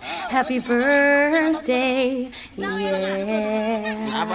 Happy birthday, yeah.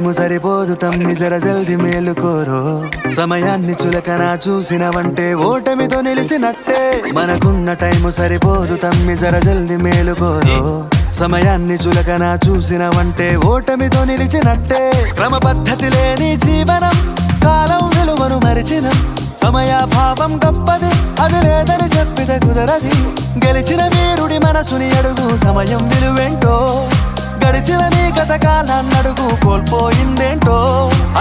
Time సరిపోదు తమ్మి జర జల్ది మేలుకోరో సమయాన్ని చులకన చూసినవంటే ఓటమితో నిలిచినట్టే. మనకున్న టైము సరిపోదు తమ్మి జర జల్ది మేలుకోరో సమయాన్ని చులకన చూసినవంటే ఓటమితో నిలిచినట్టే. క్రమ పద్ధతి లేని జీవనం కాలం విలువను మరిచిన. సమయాభావం గొప్పది అది లేదని చెప్పితే కుదరది. గెలిచిన వీరుడి మనసుని అడుగు సమయం విలువేంటో. గడిచిన నీ గత కాలాన్నడుగు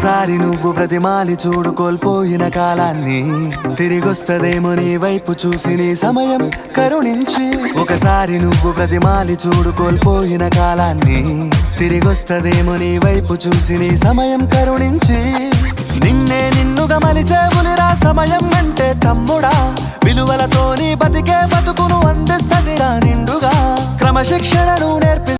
ఒక్కసారి నువ్వు ప్రతిమాలి చూడు కోల్పోయిన కాలాన్ని. తిరిగొస్తదేమో నీ వైపు చూసి నీ సమయం కరుణించి. ఒకసారి నువ్వు ప్రతిమాలి చూడు కోల్పోయిన కాలాన్ని. తిరిగొస్తదేమో నీ వైపు చూసి నీ సమయం కరుణించి. నిన్నే నిన్నుగా మలిచేవులిరా సమయం అంటే తమ్ముడా. విలువలతో నీ బతికే బతుకును అందిస్తదిరా నిండుగా. క్రమశిక్షణను